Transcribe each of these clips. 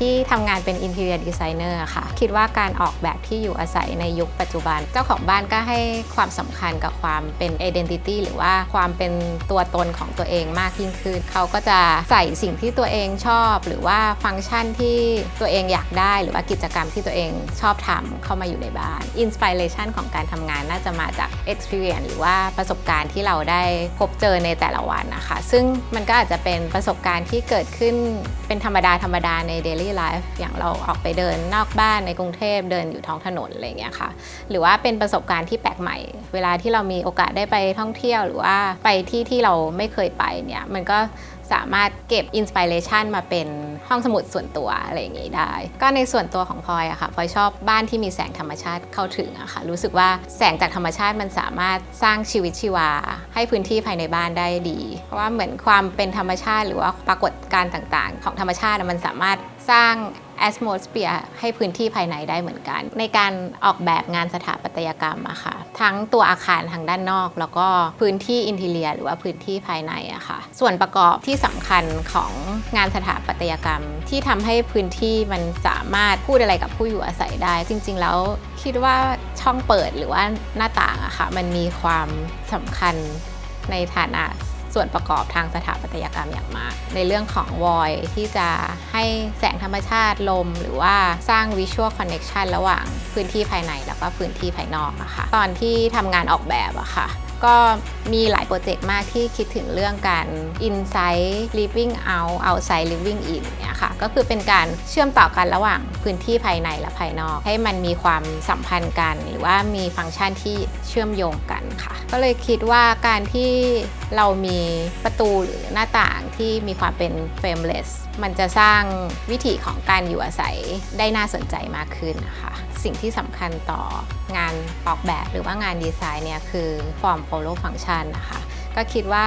ที่ทำงานเป็น interior designer อะค่ะ คิดว่าการออกแบบที่อยู่อาศัยในยุคปัจจุบัน เจ้าของบ้านก็ให้ความสำคัญกับความเป็น identity หรือว่าความเป็นตัวตนของตัวเองมากยิ่งขึ้น เขาก็จะใส่สิ่งที่ตัวเองชอบ หรือว่าฟังก์ชันที่ตัวเองอยากได้ หรือว่ากิจกรรมที่ตัวเองชอบทำเข้ามาอยู่ในบ้าน inspiration ของการทำงานน่าจะมาจาก experience หรือว่าประสบการณ์ที่เราได้พบเจอในแต่ละวันนะคะ ซึ่งมันก็อาจจะเป็นประสบการณ์ที่เกิดขึ้นเป็นธรรมดาธรรมดาใน daily life อย่างเราออกไปเดินนอกบ้านในกรุงเทพเดินอยู่ท้องถนนอะไรเงี้ยค่ะ หรือว่าเป็นประสบการณ์ที่แปลกใหม่ เวลาที่เรามีโอกาสได้ไปท่องเที่ยว หรือว่าไปที่ที่เราไม่เคยไปเนี่ยมันก็สามารถเก็บอินสปิเรชันมาเป็นห้องสมุดส่วนตัวอะไรอย่างงี้ได้ ก็ในส่วนตัวของพลอยอะค่ะพลอยชอบบ้านที่มีแสงธรรมชาติเข้าถึงอะค่ะ รู้สึกว่าแสงจากธรรมชาติมันสามารถสร้างชีวิตชีวา ให้พื้นที่ภายในบ้านได้ดี เพราะว่าเหมือนความเป็นธรรมชาติ หรือว่าปรากฏการณ์ต่างๆ ของธรรมชาติมันสามารถ สร้าง atmosphere ให้พื้นที่ภายในได้เหมือนกัน ในการออกแบบงานสถาปัตยกรรมอะค่ะ ทั้งตัวอาคารทางด้านนอก แล้วก็พื้นที่อินเทเลีย หรือว่าพื้นที่ภายในอะค่ะ ส่วนประกอบที่สำคัญของงานสถาปัตยกรรม ที่ทำให้พื้นที่มันสามารถพูดอะไรกับผู้อยู่อาศัยได้ จริง ๆ แล้วคิดว่าช่องเปิดหรือว่าหน้าต่างอะค่ะมันมีความสำคัญในฐานะ ส่วนประกอบทางสถาปัตยกรรมอย่างมาก ในเรื่องของวอยที่จะให้แสงธรรมชาติลม หรือว่าสร้างวิชวลคอนเน็ชันระหว่างพื้นที่ภายในแล้วก็พื้นที่ภายนอกอะค่ะตอนที่ทำงานออกแบบอะค่ะ ก็มีหลายโปรเจกต์มากที่คิดถึงเรื่องการ inside living out outside living in เนี่ยค่ะก็คือเป็นการเชื่อมต่อกันระหว่างพื้นที่ภายในและภายนอก ให้มันมีความสัมพันธ์กัน หรือว่ามีฟังก์ชันที่เชื่อมโยงกันค่ะ ก็เลยคิดว่าการที่เรามีประตูหรือหน้าต่างที่มีความเป็น frameless มันจะสร้างวิถีของการอยู่อาศัยได้น่าสนใจมากขึ้นนะคะสิ่งที่สำคัญต่องานออกแบบหรือว่างานดีไซน์เนี่ยคือฟอร์มโพโลฟังชันนะคะก็คิดว่า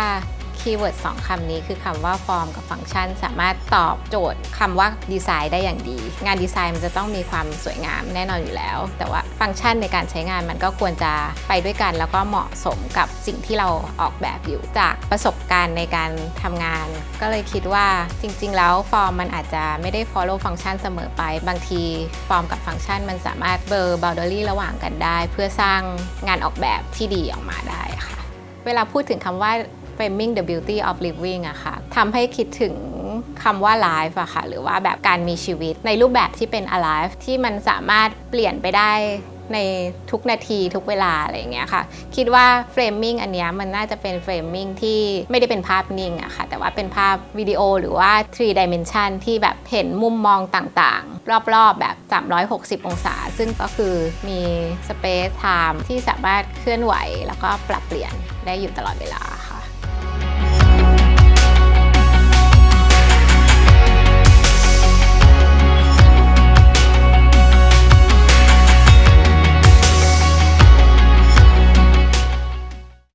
คีย์เวิร์ดสองคำนี้คือคำว่า form กับฟังก์ชัน สามารถตอบโจทย์คำว่าดีไซน์ได้อย่างดี งานดีไซน์มันจะต้องมีความสวยงามแน่นอนอยู่แล้ว แต่ว่าฟังก์ชันในการใช้งานมันก็ควรจะไปด้วยกัน แล้วก็เหมาะสมกับสิ่งที่เราออกแบบอยู่จากประสบการณ์ในการทำงาน ก็เลยคิดว่าจริง ๆ แล้วฟอร์มมันอาจจะไม่ได้ follow ฟังก์ชันเสมอไป บางทีฟอร์มกับฟังก์ชัน มันสามารถเบอร์ boundary ระหว่างกันได้ เพื่อสร้างงานออกแบบที่ดีออกมาได้ค่ะเวลาพูดถึงคำว่า framing the beauty of living อะค่ะทำให้คิดถึงคำว่า life อะค่ะ หรือว่าแบบการมีชีวิตในรูปแบบที่เป็น alive ที่มันสามารถเปลี่ยนไปได้ในทุกนาทีทุกเวลาอะไรอย่างเงี้ยค่ะ คิดว่า framing อันเนี้ยมันน่าจะเป็น framing ที่ไม่ได้เป็นภาพนิ่งอะค่ะ แต่ว่าเป็นภาพวิดีโอหรือว่า three dimension ที่แบบเห็นมุมมองต่างๆ รอบๆ แบบ 360 องศา ซึ่งก็คือมี space time ที่สามารถเคลื่อนไหว แล้วก็ปรับเปลี่ยนได้อยู่ตลอดเวลา